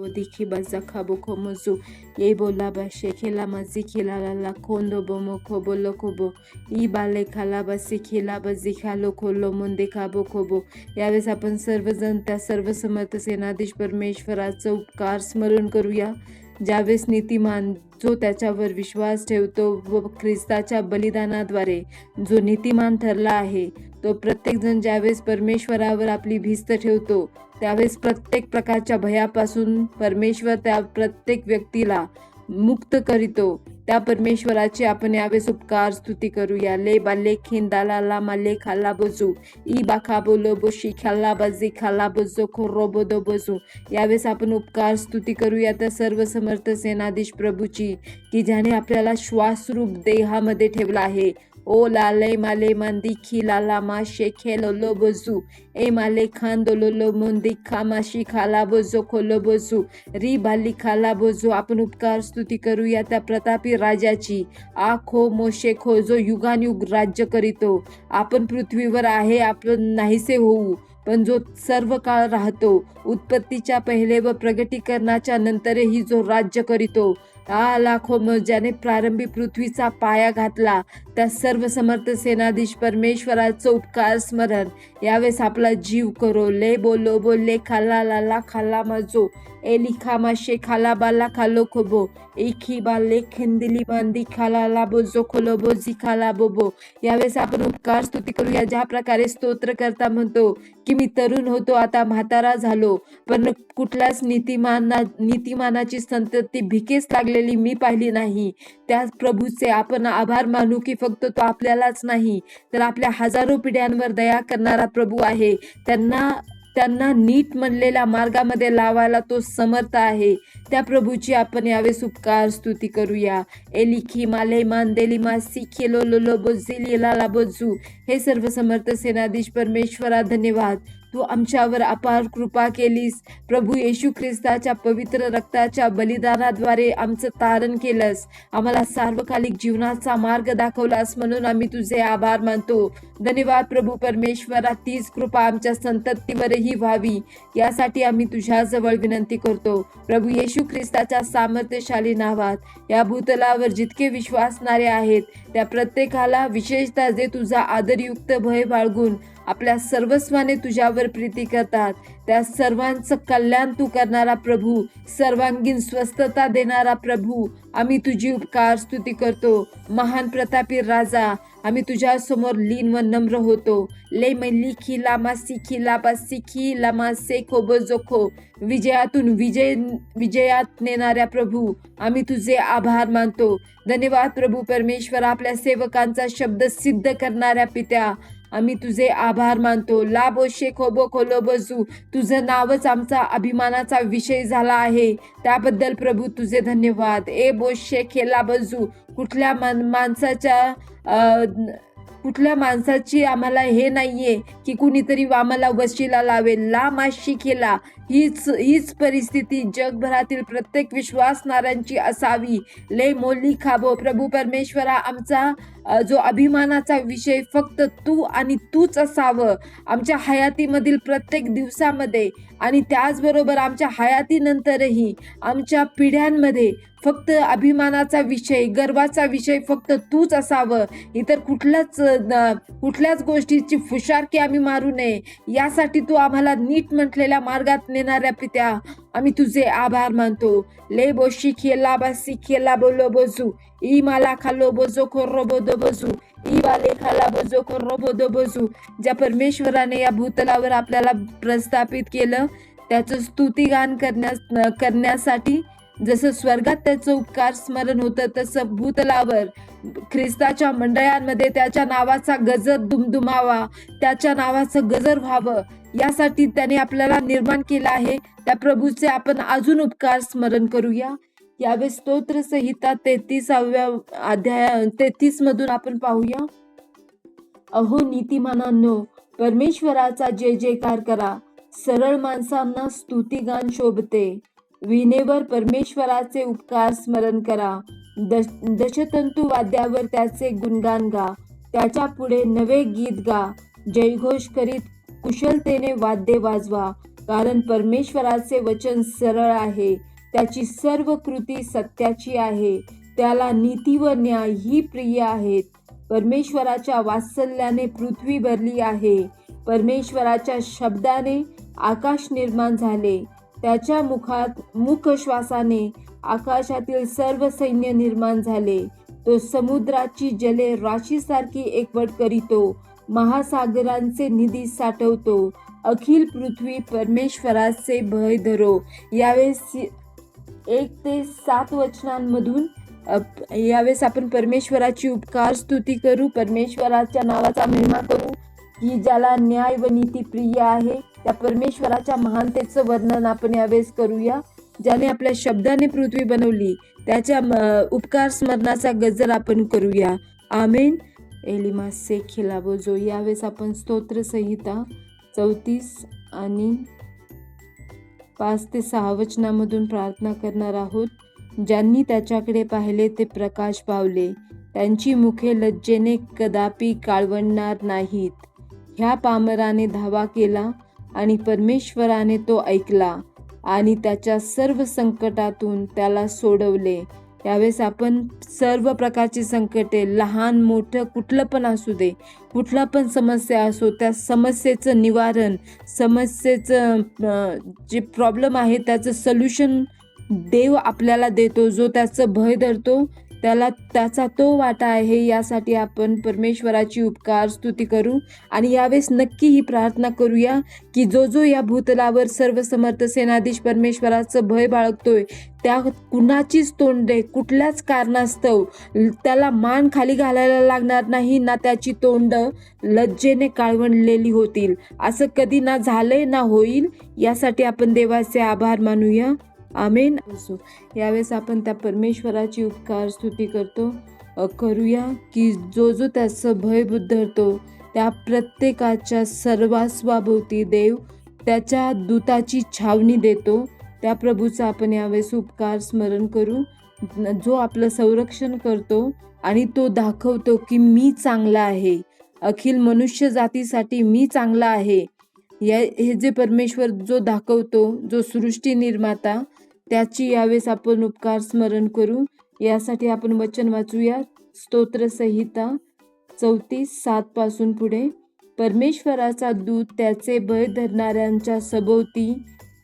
Bodiki bazaka komozu yebo ba shekela maziki la la la kondo bomo kobo lokobo ibale kala basiki la bazika lokolo munde काबो खोबो यावेळेस आपण सर्वजण त्या सर्व समर्थ सेनाधीश परमेश्वराचं उपकार स्मरण करूया ज्यावेळेस नीतिमान जो त्याच्यावर विश्वास ठेवतो व ख्रिस्ताच्या बलिदानाद्वारे जो नीतिमान ठरला आहे तो प्रत्येकजण ज्यावेळेस परमेश्वरावर आपली भिस्त ठेवतो त्यावेळेस प्रत्येक प्रकारच्या भयापासून परमेश्वर त्या प्रत्येक व्यक्तीला मुक्त करीतो. त्या परमेश्वराची आपण यावेळेस उपकार स्तुती करूया ले बाले खिंदाला ला माले खाला बोजू. ई बाखा बोलो बोशी खाल्ला बाजी खाल्ला बोजो खोरो बोदो बोजू यावेळेस आपण उपकार स्तुती करूया त्या सर्व समर्थ सेनाधीश प्रभूची की ज्याने आपल्याला श्वासरूप देहामध्ये ठेवला आहे. ओ लाले माले मांदी खी लाला मा शेखे लो बोजू ए माले खान दो लो मोंदी खा माशी खाला बोजो खोलो बोजू री बाली खाला बोजो आपण उपकार स्तुती करूया त्या प्रतापी राजाची आ खो मोशे खो जो युगानयुग राज्य करीतो आपण पृथ्वीवर आहे आपण नाहीसे होऊ पण जो सर्व काळ राहतो उत्पत्तीच्या पहिले व प्रगटीकरणाच्या नंतरही जो राज्य करीतो लाखो म ज्याने प्रारंभी पृथ्वीचा पाया घातला. त्या सर्व समर्थ सेनाधीश परमेश्वराचं उपकार स्मरण. यावेळेस आपला जीव करो. ले बोलो बोले खाला लाला खाला मजो. ए लिखा माशे खाला बाला खालो खोबो एखी बाले खिंदिली बांदी खाला ला बोजो खोलो खाला बोबो यावेळेस आपण उपकार स्तुती करूया ज्या प्रकारे स्तोत्र करता म्हणतो की मी तरुण होतो आता म्हातारा झालो पण कुठल्याच नीतिमाना नीतिमानाची संतती भिकेच लागलेली मी पाहिली नाही त्या प्रभूचे आपण आभार मानू की फक्त तो आपल्यालाच नाही तर आपल्या हजारो पिढ्यांवर दया करणारा प्रभू आहे त्यांना त्यांना नीट म्हणलेल्या मार्गामध्ये लावायला तो समर्थ आहे. त्या प्रभूची आपण यावेळेस उपकार स्तुती करूया. एलिखी माले मांदेली मासी खेलो लोलो बोझिली लाला बोजू हे सर्व समर्थ सेनाधीश परमेश्वरा धन्यवाद. तू आमच्यावर अपार कृपा केलीस. प्रभू येशू ख्रिस्ताच्या पवित्र रक्ताच्या बलिदानाद्वारे आमचं तारण केलंस. आम्हाला सार्वकालिक जीवनाचा मार्ग दाखवलास म्हणून आम्ही तुझे आभार मानतो. धन्यवाद प्रभू परमेश्वरा तीच कृपा आमच्या संततीवरही व्हावी. यासाठी आम्ही तुझ्याजवळ विनंती करतो. प्रभू येशू ख्रिस्ताच्या सामर्थ्यशाली नावात या भूतलावर जितके विश्वासणारे आहेत त्या प्रत्येकाला विशेषतः जे तुझा आदरयुक्त भय बाळगून आपल्या सर्वस्वाने तुझ्यावर प्रीती करतात. त्या सर्वांचं कल्याण तू करणारा प्रभू सर्वांगीण स्वस्थता देणारा प्रभू. आम्ही तुझी उपकार स्तुती करतो. महान प्रतापी राजा आम्ही तुझ्या समोर लीन व नम्र होतो. ले मै लिखी लामा सिखी लाबा सिखी लामा से खोबो जोखो. विजयातून विजय विजयात नेणाऱ्या प्रभू आम्ही तुझे आभार मानतो. धन्यवाद प्रभू परमेश्वर आपल्या सेवकांचा शब्द सिद्ध करणाऱ्या पित्या. आम्ही तुझे आभार मानतो. लाबो खोबो खोलो बजू तुझं नावच आमचा अभिमानाचा विषय झाला आहे. त्याबद्दल प्रभू तुझे धन्यवाद. ए बो खेला बजू कुठल्या मान माणसाच्या कुठल्या माणसाची आम्हाला हे नाहीये की कुणीतरी आम्हाला वशिला लावेल. ला माशी केला हीच हीच परिस्थिती जगभरातील प्रत्येक विश्वासणाऱ्यांची असावी. ले मोली खाबो. प्रभू परमेश्वरा आमचा जो अभिमानाचा विषय फक्त तू आणि तूच असावं. आमच्या हयातीमधील प्रत्येक दिवसामध्ये आणि त्याचबरोबर आमच्या हयातीनंतरही आमच्या पिढ्यांमध्ये फक्त अभिमानाचा विषय गर्वाचा विषय फक्त तूच असावं. इतर कुठल्याच कुठल्याच गोष्टीची फुशारकी आम्ही मारू नये. यासाठी तू आम्हाला नीट म्हटलेल्या मार्गात नेणाऱ्या पित्या आम्ही तुझे आभार मानतो. ले बोशी खेला बासी खेला बोलो बोजू ई माला खालो बोजो खोर्रो बोदो बोजू ई वाले खाला बोजो खोर्रो बोदो बोजू ज्या परमेश्वराने या भूतलावर आपल्याला प्रस्थापित केलं त्याचं स्तुतीगान करण्यास करण्यासाठी जसं स्वर्गात त्याचं उपकार स्मरण होतं तसं भूतलावर ख्रिस्ताच्या मंडळांमध्ये त्याच्या नावाचा गजर दुमदुमावा त्याच्या नावाचं गजर व्हावं यासाठी त्याने आपल्याला निर्माण केला आहे. त्या प्रभूचे आपण अजून उपकार स्मरण करूया. यावेळेस स्तोत्र संहिता तेहतीसाव्या अध्याय तेहतीस मधून आपण पाहूया. अहो नीतिमानांनो परमेश्वराचा जय जयकार करा. सरळ माणसांना स्तुतिगान शोभते. विनेवर परमेश्वराचे उपकार स्मरण करा. दश दशतंतू वाद्यावर त्याचे गुणगान गा. त्याच्या पुढे नवे गीत गा. जयघोष करीत कुशलतेने वाद्य वाजवा कारण परमेश्वराचे वचन सरळ आहे. त्याची सर्व कृती सत्याची आहे. त्याला नीती व न्याय ही प्रिय आहेत. परमेश्वराच्या वात्सल्याने पृथ्वी भरली आहे. परमेश्वराच्या शब्दाने आकाश निर्माण झाले. त्याच्या मुखात मुख श्वासाने आकाशातील सर्व सैन्य निर्माण झाले. तो समुद्राची जले राशीसारखी एकवट करीतो. महासागरांचे निधी साठवतो. अखिल पृथ्वी परमेश्वराचे भय धरो. यावेळेस एक ते सात वचनांमधून यावेळेस आपण परमेश्वराची उपकार स्तुती करू परमेश्वराच्या नावाचा महिमा करू की ज्याला न्याय व नीती प्रिय आहे. त्या परमेश्वराच्या महानतेचं वर्णन आपण यावेळेस करूया ज्याने आपल्या शब्दाने पृथ्वी बनवली. त्याच्या उपकार स्मरणाचा गजर आपण करूया. आमेन. एलिमा से खिलाबो जो यावेळेस आपण स्तोत्रसंहिता चौतीस आणि पाच ते सहा वचनामधून प्रार्थना करणार आहोत ज्यांनी त्याच्याकडे पाहिले ते प्रकाश पावले. त्यांची मुखे लज्जेने कदापि काळवणणार नाहीत. ह्या पामराने धावा केला आणि परमेश्वराने तो ऐकला आणि त्याच्या सर्व संकटातून त्याला सोडवले. यावेळेस आपण सर्व प्रकारची संकटे लहान मोठं कुठलं पण असू दे कुठला पण समस्या असो त्या समस्येचं निवारण समस्येचं जे प्रॉब्लेम आहे त्याचं सोल्युशन देव आपल्याला देतो जो त्याचं भय धरतो त्याला त्याचा तो वाटा आहे यासाठी आपण परमेश्वराची उपकार स्तुती करू आणि यावेळेस नक्की ही प्रार्थना करूया की जो जो या भूतलावर सर्व समर्थ सेनाधीश परमेश्वराचं भय बाळगतोय त्या कुणाचीच तोंडे कुठल्याच कारणास्तव त्याला मान खाली घालायला लागणार नाही ना त्याची तोंड लज्जेने काळवणलेली होतील. असं कधी ना झालंय ना होईल यासाठी आपण देवाचे आभार मानूया. आमेन. असो. यावेळेस आपण त्या परमेश्वराची उपकार स्तुती करतो. करूया की जो जो त्याचं भय धरतो त्या प्रत्येकाच्या सर्वास्वाभोवती देव त्याच्या दूताची छावणी देतो. त्या प्रभूचा आपण यावेळेस उपकार स्मरण करू. जो आपलं संरक्षण करतो आणि तो दाखवतो की मी चांगला आहे. अखिल मनुष्य जातीसाठी मी चांगला आहे. या हे जे परमेश्वर जो दाखवतो जो सृष्टी निर्माता त्याची यावेळेस आपण उपकार स्मरण करू. यासाठी आपण वचन वाचूया. स्तोत्रसंहिता चौतीस सात पासून पुढे. परमेश्वराचा दूत त्याचे भय धरणाऱ्यांच्या सभोवती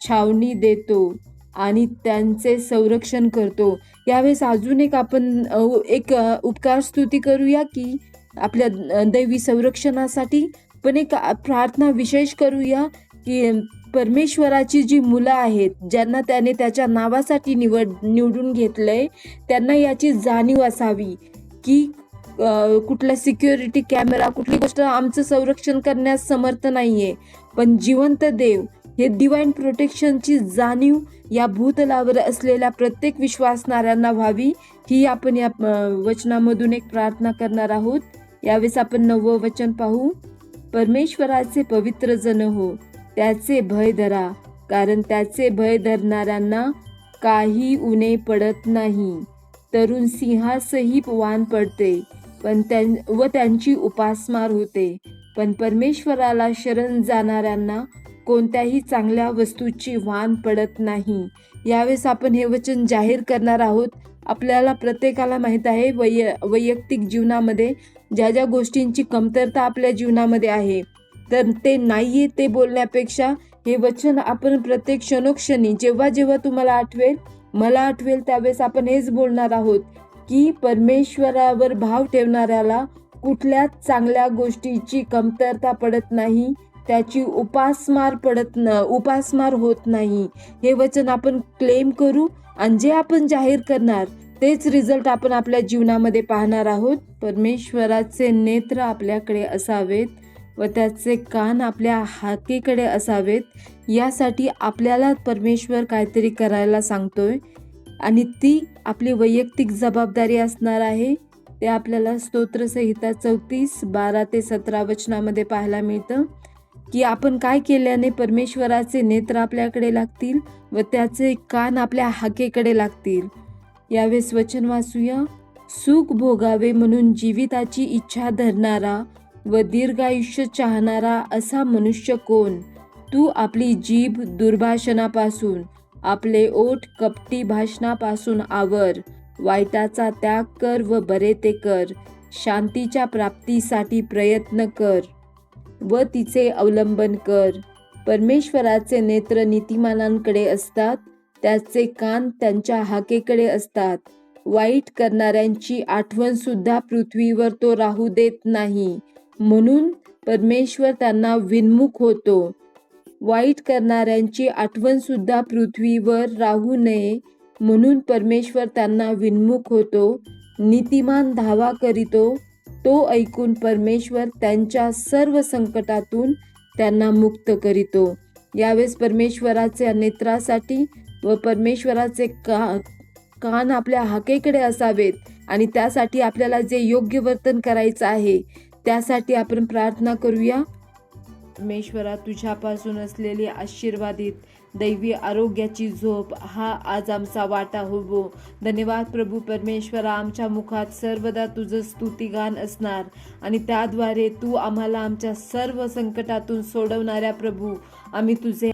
छावणी देतो आणि त्यांचे संरक्षण करतो. यावेळेस अजून एक आपण एक उपकार स्तुती करूया की आपल्या दैवी संरक्षणासाठी पण एक प्रार्थना विशेष करूया की परमेश्वराची जी मुलं आहेत ज्यांना त्याने त्याच्या नावासाठी निवड निवडून घेतलंय त्यांना याची जाणीव असावी की कुठला सिक्युरिटी कॅमेरा कुठली गोष्ट आमचं संरक्षण करण्यास समर्थ नाहीये. पण जिवंत देव हे डिवाईन प्रोटेक्शनची जाणीव या भूतलावर असलेल्या प्रत्येक विश्वासणाऱ्यांना व्हावी ही आपण या वचनामधून एक प्रार्थना करणार आहोत. यावेळेस आपण नववं वचन पाहू. परमेश्वराचे पवित्र जन हो. त्याचे भय धरा कारण त्याचे भय धरणाऱ्यांना काही उणे पडत नाही. तरुण सिंहासही वान पडते पण त्यां व त्यांची उपासमार होते. पण परमेश्वराला शरण जाणाऱ्यांना कोणत्याही चांगल्या वस्तूची वान पडत नाही. यावेळेस आपण हे वचन जाहीर करणार आहोत. आपल्याला प्रत्येकाला माहीत आहे वैय वैयक्तिक जीवनामध्ये ज्या ज्या गोष्टींची कमतरता आपल्या जीवनामध्ये आहे तर ते नाहीये ते बोलण्यापेक्षा हे वचन आपण प्रत्येक क्षणोक्षणी जेव्हा जेव्हा तुम्हाला आठवेल मला आठवेल त्यावेळेस आपण हेच बोलणार आहोत की परमेश्वरावर भाव ठेवणाऱ्याला कुठल्याच चांगल्या गोष्टीची कमतरता पडत नाही त्याची उपासमार पडत न उपासमार होत नाही. हे वचन आपण क्लेम करू आणि जे आपण जाहीर करणार तेच रिझल्ट आपण आपल्या जीवनामध्ये पाहणार आहोत. परमेश्वराचे नेत्र आपल्याकडे असावेत. व त्याचे कान आपल्या हाकेकडे असावेत. यासाठी आपल्याला परमेश्वर काहीतरी करायला सांगतोय. आणि ती आपली वैयक्तिक जबाबदारी असणार आहे. ते आपल्याला स्तोत्रसंहिता चौतीस बारा ते सतरा वचनामध्ये पाहायला मिळतं. की आपण काय केल्याने परमेश्वराचे नेत्र आपल्याकडे लागतील व त्याचे कान आपल्या हाकेकडे लागतील. यावेळेस वचन वाचूया. सुख भोगावे म्हणून जीविताची इच्छा धरणारा व दीर्घायुष्य चाहणारा असा मनुष्य कोण? तू आपली जीभ दुर्भाषणापासून आपले ओठ कपटी भाषणापासून आवर. वाईटाचा त्याग कर व बरे ते कर. शांतीच्या प्राप्तीसाठी प्रयत्न कर व तिचे अवलंबन कर. परमेश्वराचे नेत्र नीतिमानांकडे असतात त्याचे कान त्यांच्या हाकेकडे असतात. वाईट करणाऱ्यांची आठवण सुद्धा पृथ्वीवर तो राहू देत नाही. म्हणून परमेश्वर त्यांना विन्मुख होतो. वाईट करणाऱ्यांची आठवण सुद्धा पृथ्वीवर राहू नये म्हणून परमेश्वर त्यांना विन्मुख होतो. नीतिमान धावा करीतो. तो ऐकून परमेश्वर त्यांच्या सर्व संकटातून त्यांना मुक्त करीतो. यावेळेस परमेश्वराच्या नेत्रासाठी व परमेश्वराचे का कान आपल्या हाकेकडे असावेत आणि त्यासाठी आपल्याला जे योग्य वर्तन करायचं आहे त्यासाठी आपण प्रार्थना करूया. परमेश्वरा तुझ्यापासून असलेली आशीर्वादित दैवी आरोग्याची झोप हा आज आमचा वाटा होवो. धन्यवाद प्रभू परमेश्वरा आमच्या मुखात सर्वदा तुझं स्तुतिगान असणार. आणि त्याद्वारे तू आम्हाला आमच्या सर्व संकटातून सोडवणाऱ्या प्रभू आम्ही तुझे